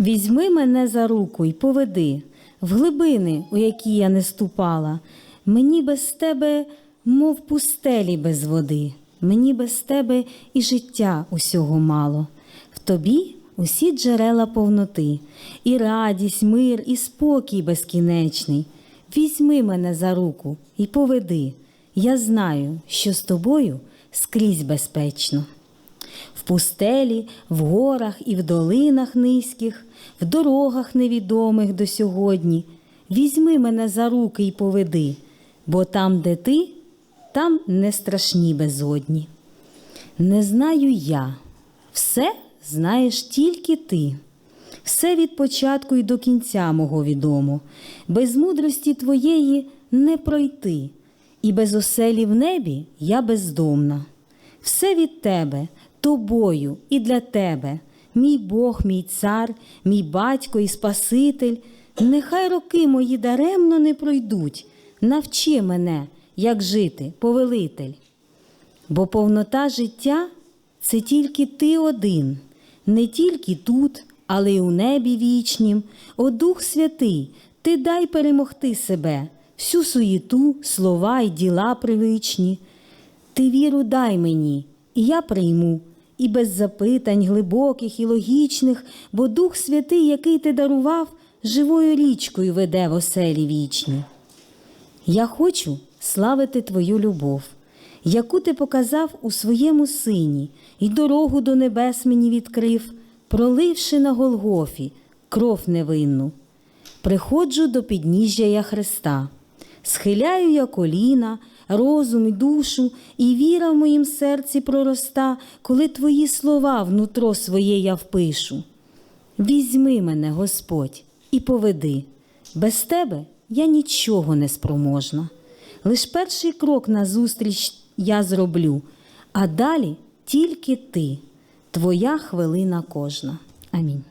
Візьми мене за руку й поведи в глибини, у які я не ступала. Мені без тебе, мов пустелі без води, мені без тебе і життя усього мало. В тобі усі джерела повноти, і радість, мир, і спокій безкінечний. Візьми мене за руку і поведи. Я знаю, що з тобою скрізь безпечно. В пустелі, в горах і в долинах низьких, в дорогах невідомих до сьогодні. Візьми мене за руки й поведи, бо там, де ти, там не страшні безодні. Не знаю я, все знаєш тільки ти. Все від початку і до кінця мого відомо. Без мудрості твоєї не пройти, і без оселі в небі я бездомна. Все від тебе, тобою і для тебе, мій Бог, мій цар, мій батько і Спаситель. Нехай роки мої даремно не пройдуть. Навчи мене, як жити, повелитель. Бо повнота життя це тільки ти один, не тільки тут, але й у небі вічнім. О Дух Святий, ти дай перемогти себе, всю суєту, слова й діла привичні. Ти віру дай мені, і я прийму, і без запитань глибоких і логічних, бо Дух Святий, який ти дарував, живою річкою веде в оселі вічні. Я хочу славити Твою любов, яку ти показав у своєму сині, і дорогу до небес мені відкрив, проливши на Голгофі кров невинну. Приходжу до підніжжя я Христа, схиляю я коліна, розум і душу, і віра в моїм серці пророста, коли твої слова внутро своє я впишу. Візьми мене, Господь, і поведи. Без тебе я нічого не спроможна. Лиш перший крок назустріч я зроблю, а далі тільки ти, твоя хвилина кожна. Амінь.